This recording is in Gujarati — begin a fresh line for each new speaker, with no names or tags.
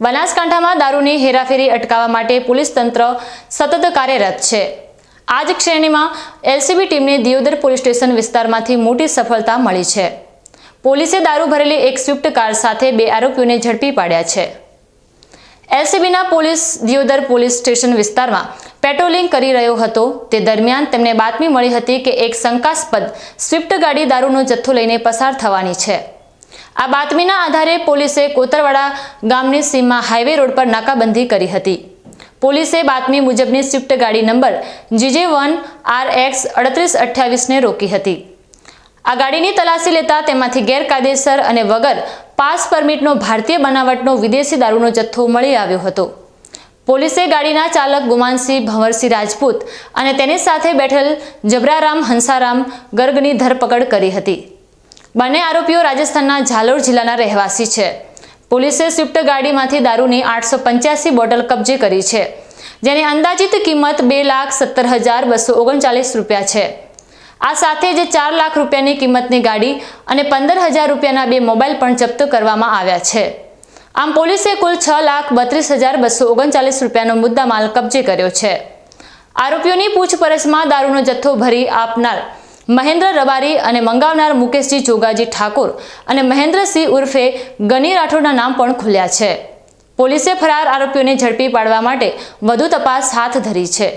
બનાસકાંઠામાં દારૂની હેરાફેરી અટકાવવા માટે પોલીસ તંત્ર સતત કાર્યરત છે. આ જ શ્રેણીમાં એલસીબી ટીમને દિયોદર પોલીસ સ્ટેશન વિસ્તારમાંથી મોટી સફળતા મળી છે. પોલીસે દારૂ ભરેલી એક સ્વિફ્ટ કાર સાથે બે આરોપીઓને ઝડપી પાડ્યા છે. એલસીબીના પોલીસ દિયોદર પોલીસ સ્ટેશન વિસ્તારમાં પેટ્રોલિંગ કરી રહ્યો હતો. તે દરમિયાન તેમને બાતમી મળી હતી કે એક શંકાસ્પદ સ્વિફ્ટ ગાડી દારૂનો જથ્થો લઈને પસાર થવાની છે. આ બાતમીના આધારે પોલીસે કોતરવાડા ગામની સીમમાં હાઈવે રોડ પર નાકાબંધી કરી હતી. પોલીસે બાતમી મુજબની સ્વિફ્ટ ગાડી number GJ one R X અડત્રીસ અઠ્યાવીસને રોકી હતી. આ ગાડીની તલાશી લેતા તેમાંથી ગેરકાયદેસર અને વગર પાસ પરમિટનો ભારતીય બનાવટનો વિદેશી દારૂનો જથ્થો મળી આવ્યો હતો. પોલીસે ગાડીના ચાલક ગુમાનસિંહ ભંવરસિંહ રાજપૂત અને તેની સાથે બેઠેલ જબરારામ હંસારામ ગર્ગની ધરપકડ કરી હતી. બંને આરોપીઓ રાજસ્થાનના ઝાલોર જિલ્લાના રહેવાસી છે. પોલીસે સ્વિફ્ટ ગાડીમાંથી દારૂની આઠસો પંચ્યાસી બોટલ કબજે કરી છે. જેની અંદાજિત કિંમત બે લાખ સત્તર હજાર બસો ઓગણચાલીસ રૂપિયા છે. આ સાથે જ ચાર લાખ રૂપિયાની કિંમતની ગાડી અને પંદર હજાર રૂપિયાના બે મોબાઈલ પણ જપ્ત કરવામાં આવ્યા છે. આમ પોલીસે કુલ છ લાખ બત્રીસ હજાર બસો ઓગણચાલીસ રૂપિયાનો મુદ્દામાલ કબજે કર્યો છે. આરોપીઓની પૂછપરછમાં દારૂનો જથ્થો ભરી આપનાર મહેન્દ્ર રબારી અને મંગાવનાર મુકેશજી જોગાજી ઠાકોર અને મહેન્દ્રસિંહ ઉર્ફે ગની રાઠોડના નામ પણ ખુલ્યા છે. પોલીસે ફરાર આરોપીઓને ઝડપી પાડવા માટે વધુ તપાસ હાથ ધરી છે.